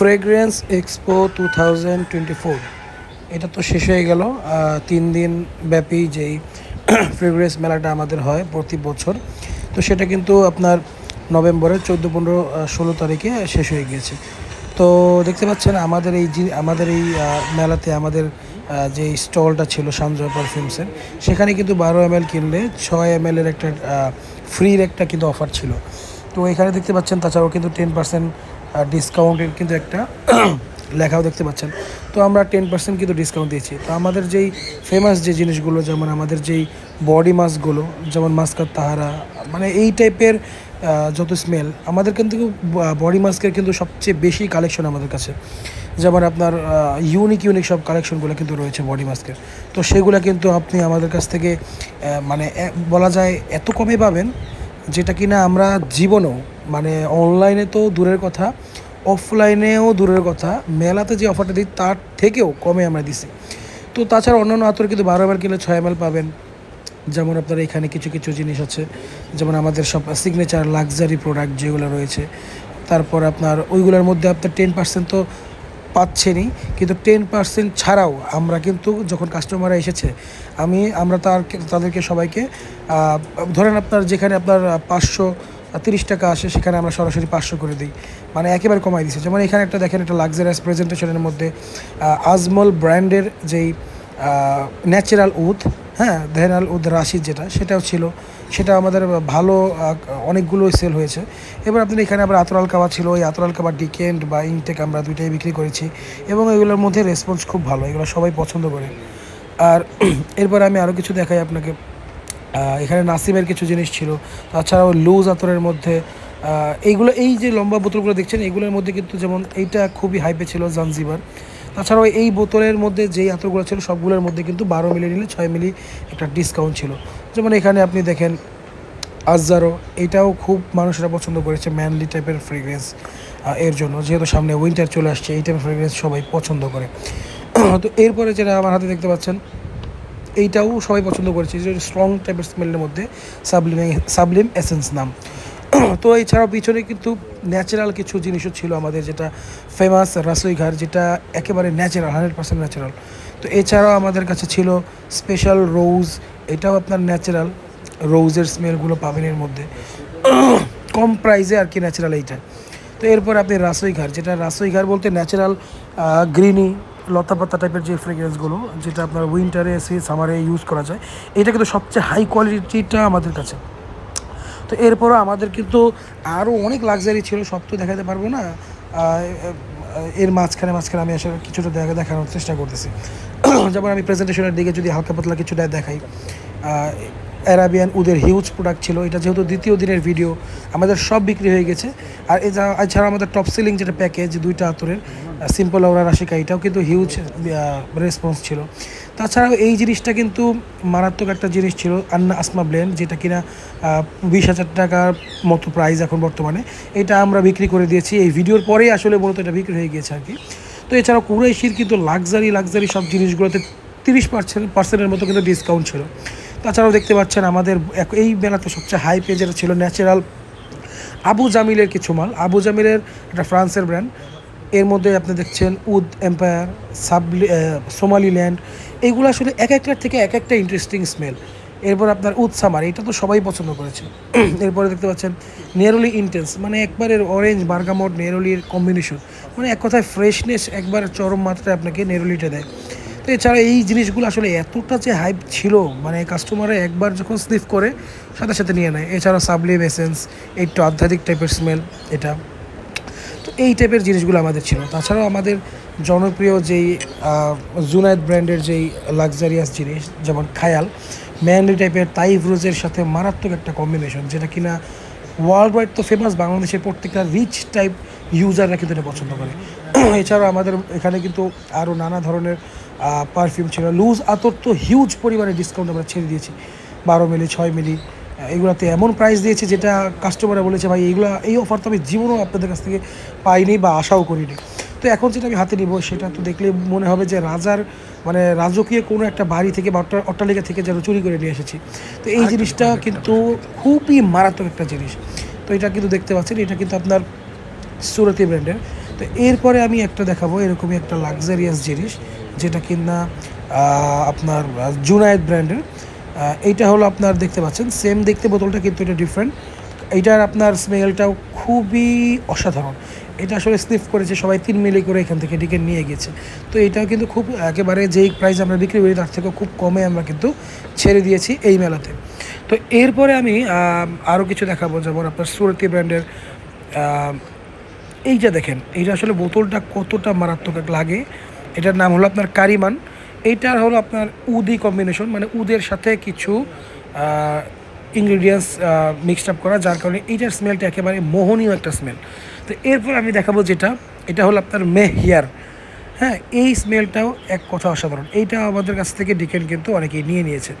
Fragrance expo two thousand twenty four এটা তো শেষ হয়ে গেল। তিন দিন ব্যাপী যেই ফ্রেগ্রেন্স মেলাটা আমাদের হয় প্রতি বছর। তো সেটা কিন্তু আপনার নভেম্বরের চোদ্দ, পনেরো ষোলো তারিখে শেষ হয়ে গিয়েছে। তো দেখতে পাচ্ছেন আমাদের এই আমাদের এই মেলাতে আমাদের যে স্টলটা ছিল সঞ্জয় পারফিউমসের সেখানে কিন্তু বারো এম কিনলে ছয় এম এর একটা ফ্রির একটা কিন্তু অফার ছিল। তো এখানে দেখতে পাচ্ছেন, তাছাড়াও কিন্তু টেন পার্সেন্ট ডিসকাউন্টের কিন্তু একটা লেখাও দেখতে পাচ্ছেন। তো আমরা টেন পার্সেন্ট কিন্তু ডিসকাউন্ট দিয়েছি। তো আমাদের যেই ফেমাস যে জিনিসগুলো, যেমন আমাদের যেই বডি মাস্কগুলো যেমন মাস্কার তাহারা মানে এই টাইপের যত স্মেল আমাদের কিন্তু বডি মাস্কের কিন্তু সবচেয়ে বেশি কালেকশন আমাদের কাছে। যেমন আপনার ইউনিক ইউনিক সব কালেকশনগুলো কিন্তু রয়েছে বডি মাস্কের তো সেগুলো কিন্তু আপনি আমাদের কাছ থেকে মানে বলা যায় এত কমে পাবেন, যেটা কিনা আমরা জীবনেও মানে অনলাইনে তো দূরের কথা অফলাইনেও দূরের কথা। মেলাতে যে অফারটা দিই, তার থেকেও কমে আমরা দিছি। তো তাছাড়া অন্যান্য আতর কিন্তু বারো এম কিনলে ছয় এম পাবেন। যেমন আপনার এখানে কিছু কিছু জিনিস আছে। যেমন আমাদের সব সিগনেচার লাক্সারি প্রোডাক্ট যেগুলো রয়েছে। তারপর আপনার ওইগুলোর মধ্যে আপনার টেন পার্সেন্ট তো পাচ্ছেনই। কিন্তু টেন পার্সেন্ট ছাড়াও আমরা কিন্তু যখন কাস্টমাররা এসেছে, আমি, আমরা তার তাদেরকে সবাইকে ধরেন আপনার যেখানে আপনার পাঁচশো তিরিশ টাকা আসে, সেখানে আমরা সরাসরি পাঁচশো করে দিই। মানে একেবারে কমাই দিচ্ছে যেমন এখানে একটা দেখেন, একটা লাক্সারিয়াস প্রেজেন্টেশনের মধ্যে আজমল ব্র্যান্ডের যেই ন্যাচারাল উদ হ্যাঁ দেহনাল উদ রাশিদ যেটা, সেটাও ছিল। সেটা আমাদের ভালো অনেকগুলো সেল হয়েছে। এবার আপনার এখানে আবার আতরাল কাবা ছিল। ওই আতরাল কাবা ডিকেন্ড বা ইনটেক আমরা দুইটাই বিক্রি করেছি। এবং এগুলোর মধ্যে রেসপন্স খুব ভালো। এগুলো সবাই পছন্দ করে। আর এরপর আমি আরও কিছু দেখাই আপনাকে। এখানে নাসিমের কিছু জিনিস ছিল। তাছাড়াও লুজ আতরের মধ্যে এইগুলো, এই যে লম্বা বোতলগুলো দেখছেন, এগুলোর মধ্যে কিন্তু যেমন এইটা খুবই হাইপে ছিল জানজিবার তাছাড়াও এই বোতলের মধ্যে যেই আতরগুলো ছিল, সবগুলোর মধ্যে কিন্তু বারো মিলি নিলে ছয় মিলি একটা ডিসকাউন্ট ছিল। যেমন এখানে আপনি দেখেন আজারো এটাও খুব মানুষরা পছন্দ করেছে ম্যানলি টাইপের ফ্রেগ্রেন্স এর জন্য। যেহেতু সামনে উইন্টার চলে আসছে, এই টাইপের ফ্রেগ্রেন্স সবাই পছন্দ করে। তো এরপরে যেটা আমার হাতে দেখতে পাচ্ছেন এইটাও সবাই পছন্দ করেছে, যে স্ট্রং টাইপের স্মেলের মধ্যে সাবলিম সাবলিম এসেন্স নাম। তো এছাড়াও পিছনে কিন্তু ন্যাচারাল কিছু জিনিসও ছিল আমাদের, যেটা ফেমাস রাসোই ঘর যেটা একেবারে ন্যাচারাল হান্ড্রেড পার্সেন্ট ন্যাচারাল তো এছাড়াও আমাদের কাছে ছিল স্পেশাল রোজ এটাও আপনার ন্যাচারাল রোজের স্মেলগুলো পাবেন এর মধ্যে। কম প্রাইসে আর কি ন্যাচারাল এইটা। তো এরপর আপনি রাসোই ঘর যেটা রাসোই ঘর বলতে ন্যাচারাল গ্রিনি লতা পাতা টাইপের যে ফ্রেগ্রেন্সগুলো যেটা আপনার উইন্টারে এসে সামারে ইউজ করা যায়, এটা কিন্তু সবচেয়ে হাই কোয়ালিটিটা আমাদের কাছে। তো এরপরও আমাদের কিন্তু আরও অনেক লাক্সারি ছিল, সব তো দেখাতে পারব না। এর মাঝখানে মাঝখানে আমি আসলে কিছুটা দেখা দেখানোর চেষ্টা করতেছি। যেমন আমি প্রেজেন্টেশনের দিকে যদি হালকা পাতলা কিছুটা দেখাই অ্যারাবিয়ান উদের হিউজ প্রোডাক্ট ছিল, এটা যেহেতু দ্বিতীয় দিনের ভিডিও আমাদের সব বিক্রি হয়ে গেছে। আর এছাড়া আমাদের টপ সেলিং যেটা প্যাকেজ দুইটা আতরের সিম্পল ওরা রাশিকা এটাও কিন্তু হিউজ রেসপন্স ছিল। তাছাড়াও এই জিনিসটা কিন্তু মারাত্মক একটা জিনিস ছিল আন্না আসমা ব্লেন্ড যেটা কিনা বিশ হাজার টাকার মতো প্রাইস এখন বর্তমানে। এটা আমরা বিক্রি করে দিয়েছি। এই ভিডিওর পরেই আসলে মূলত এটা বিক্রি হয়ে গিয়েছে আর কি। তো এছাড়াও কুরাইশির কিন্তু লাক্সারি লাক্সারি সব জিনিসগুলোতে তিরিশ পার্সেন্ট, পার্সেন্টের মতো কিন্তু ডিসকাউন্ট ছিল। তাছাড়াও দেখতে পাচ্ছেন আমাদের এই মেলাতে সবচেয়ে হাই পে যেটা ছিল ন্যাচারাল আবু জামিলের কিছু মাল। আবু জামিলের একটা ফ্রান্সের ব্র্যান্ড এর মধ্যে আপনি দেখছেন উদ এম্পায়ার, সাবলি সোমালিল্যান্ড এইগুলো আসলে এক একটার থেকে এক একটা ইন্টারেস্টিং স্মেল এরপর আপনার উদ সামার, এটা তো সবাই পছন্দ করেছে। এরপরে দেখতে পাচ্ছেন নেরোলি ইন্টেন্স মানে একবারের অরেঞ্জ বার্গামট নেরোলির কম্বিনেশন মানে এক কথায় ফ্রেশনেস একবার চরম মাত্রায় আপনাকে নেরোলিটা দেয়। তো এছাড়া এই জিনিসগুলো আসলে এতটা যে হাইপ ছিল মানে কাস্টমারে একবার যখন স্নিফ করে, সাথে সাথে নিয়ে নেয়। এছাড়া সাবলিম এসেন্স একটু আধ্যাত্মিক টাইপের স্মেল এটা। তো এই টাইপের জিনিসগুলো আমাদের ছিল। তাছাড়াও আমাদের জনপ্রিয় যেই জুনায়েদ ব্র্যান্ডের যেই লাক্সারিয়াস জিনিস, যেমন খায়াল ম্যানলি টাইপের তাইভ রোজের সাথে মারাত্মক একটা কম্বিনেশন যেটা কিনা ওয়ার্ল্ড ওয়াইড তো ফেমাস বাংলাদেশের প্রত্যেকটা রিচ টাইপ ইউজাররা কিন্তু এটা পছন্দ করে। এছাড়াও আমাদের এখানে কিন্তু আরও নানা ধরনের পারফিউম ছিল। লুজ আতর তো হিউজ পরিমাণে ডিসকাউন্ট আমরা ছেড়ে দিয়েছি। বারো মিলি, ছয় মিলি এগুলোতে এমন প্রাইস দিয়েছে যেটা কাস্টমাররা বলেছে ভাই এইগুলো এই অফার তো আমি জীবনেও আপনাদের কাছ থেকে পাইনি বা আশাও করিনি। তো এখন যেটা আমি হাতে নিব সেটা তো দেখলে মনে হবে যে রাজার মানে রাজকীয় কোনো একটা বাড়ি থেকে বা অট্টালিকা থেকে যেন চুরি করে নিয়ে এসেছি। তো এই জিনিসটা কিন্তু খুবই মারাত্মক একটা জিনিস। তো এটা কিন্তু দেখতে পাচ্ছেন এটা কিন্তু আপনার সুরতি ব্র্যান্ডের। তো এরপরে আমি একটা দেখাবো এরকমই একটা লাক্সারিয়াস জিনিস যেটা কিনা আপনার জুনায়েদ ব্র্যান্ডের। এইটা হলো আপনার দেখতে পাচ্ছেন। সেম দেখতে বোতলটা কিন্তু এটা ডিফারেন্ট এইটার আপনার স্মেলটাও খুবই অসাধারণ। এটা আসলে স্নিফ করেছে সবাই, তিন মিলি করে এখান থেকে ডিকে নিয়ে গেছে। তো এটাও কিন্তু খুব একেবারে যেই প্রাইস আমরা বিক্রি করি, তার থেকেও খুব কমে আমরা কিন্তু ছেড়ে দিয়েছি এই মেলাতে। তো এরপরে আমি আরও কিছু দেখাবো, যেমন আপনার সুরতি ব্র্যান্ডের এইটা দেখেন। এইটা আসলে বোতলটা কতটা মারাত্মক লাগে। এটার নাম হলো আপনার কারিমান। এইটার হলো আপনার উদি কম্বিনেশন মানে উদের সাথে কিছু ইনগ্রিডিয়েন্টস মিক্সড আপ করা, যার কারণে এইটার স্মেলটা একেবারে মোহনীয় একটা স্মেল তো এরপর আমি দেখাবো যেটা, এটা হলো আপনার মেহিয়ার। হ্যাঁ এই স্মেলটাও এক কথা অসাধারণ। এইটা আমাদের কাছ থেকে ডিকেন কিন্তু অনেকেই নিয়ে নিয়েছে।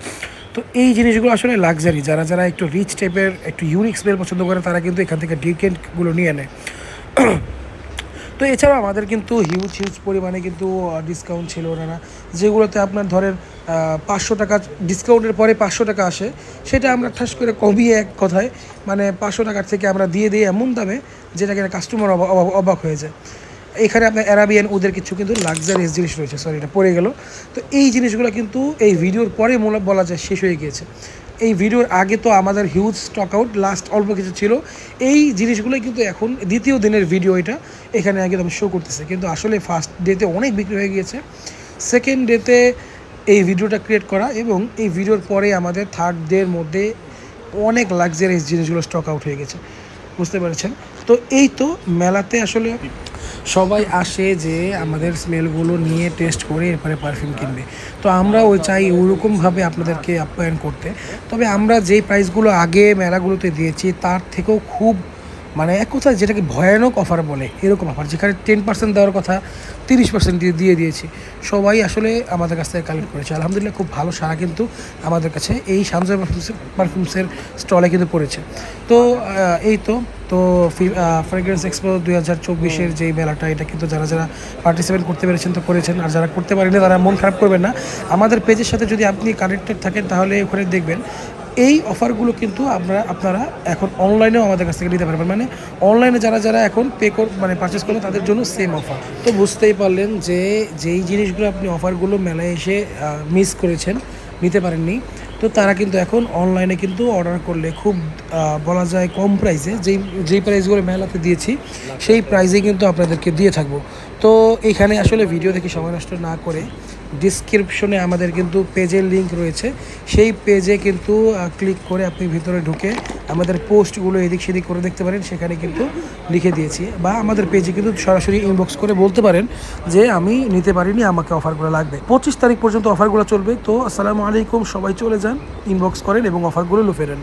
তো এই জিনিসগুলো আসলে লাক্সারি যারা যারা একটু রিচ টাইপের একটু ইউনিক স্মেল পছন্দ করে, তারা কিন্তু এখান থেকে ডিকেন্টগুলো নিয়ে নেয়। তো এছাড়াও আমাদের কিন্তু হিউজ হিউজ পরিমাণে কিন্তু ডিসকাউন্ট ছিল না যেগুলোতে আপনার ধরেন পাঁচশো টাকা ডিসকাউন্টের পরে পাঁচশো টাকা আসে, সেটা আমরা ঠাস করে কমিয়ে এক কথায় মানে পাঁচশো টাকার থেকে আমরা দিয়ে দিই এমন দামে, যেটা কিনা কাস্টমার অবাক হয়ে যায়। এখানে আপনার অ্যারাবিয়ান ওদের কিছু কিন্তু লাক্সারিয়াস জিনিস রয়েছে সরি এটা পড়ে গেল। তো এই জিনিসগুলো কিন্তু এই ভিডিওর পরে মূলত বলা যায় শেষ হয়ে গিয়েছে। এই ভিডিওর আগে তো আমাদের হিউজ স্টক আউট লাস্ট অল্প কিছু ছিল। এই জিনিসগুলোই কিন্তু এখন দ্বিতীয় দিনের ভিডিও এটা, এখানে একদম শো করতেছে। কিন্তু আসলে ফার্স্ট ডেতে অনেক বিক্রি হয়ে গিয়েছে। সেকেন্ড ডেতে এই ভিডিওটা ক্রিয়েট করা এবং এই ভিডিওর পরে আমাদের থার্ড ডের মধ্যে অনেক লাক্সারিয়াস জিনিসগুলো স্টক আউট হয়ে গেছে। বুঝতে পেরেছেন? তো এই তো মেলাতে আসলে সবাই আসে যে আমাদের স্মেলগুলো নিয়ে টেস্ট করে এরপরে পারফিউম কিনবে। তো আমরা ওই চাই ওরকমভাবে আপনাদেরকে আপ্যায়ন করতে। তবে আমরা যেই প্রাইসগুলো আগে মেলাগুলোতে দিয়েছি, তার থেকেও খুব মানে এক কথায় যেটাকে ভয়ানক অফার বলে এরকম অফার যেখানে টেন পার্সেন্ট দেওয়ার কথা তিরিশ পার্সেন্ট দিয়ে দিয়ে দিয়েছি। সবাই আসলে আমাদের কাছ থেকে কালেক্ট করেছে। আলহামদুলিল্লাহ খুব ভালো সারা কিন্তু আমাদের কাছে এই সানজয় পারফিউমসের পারফিউমসের স্টলে কিন্তু পড়েছে। তো এই তো তো ফ্রেগ্রেন্স এক্সপো দুই হাজার চব্বিশের যেই মেলাটা এটা কিন্তু যারা যারা পার্টিসিপেট করতে পেরেছেন তো করেছেন। আর যারা করতে পারেনি তারা মন খারাপ করবেন না। আমাদের পেজের সাথে যদি আপনি কানেক্টেড থাকেন তাহলে ওখানে দেখবেন এই অফারগুলো কিন্তু আপনারা আপনারা এখন অনলাইনেও আমাদের কাছ থেকে নিতে পারবেন। মানে অনলাইনে যারা যারা এখন পে কর মানে পারচেস করবেন তাদের জন্য সেম অফার তো বুঝতেই পারলেন যে, যেই জিনিসগুলো আপনি অফারগুলো মেলায় এসে মিস করেছেন, নিতে পারেননি, তো তারা কিন্তু এখন অনলাইনে কিন্তু অর্ডার করলে খুব বলা যায় কম প্রাইসে যেই যেই প্রাইসগুলো মেলাতে দিয়েছি, সেই প্রাইসে কিন্তু আপনাদেরকে দিয়ে থাকব। তো এখানে আসলে ভিডিও দেখে সময় নষ্ট না করে ডিসক্রিপশনে আমাদের কিন্তু পেজের লিংক রয়েছে। সেই পেজে কিন্তু ক্লিক করে আপনি ভিতরে ঢুকে আমাদের পোস্টগুলো এদিক সেদিক করে দেখতে পারেন, সেখানে কিন্তু লিখে দিয়েছি। বা আমাদের পেজে কিন্তু সরাসরি ইনবক্স করে বলতে পারেন যে, আমি নিতে পারিনি, আমাকে অফারগুলো লাগবে। পঁচিশ তারিখ পর্যন্ত অফারগুলো চলবে। তো আসসালামু আলাইকুম, সবাই চলে যান ইনবক্স করেন এবং অফারগুলো লুফে নেন।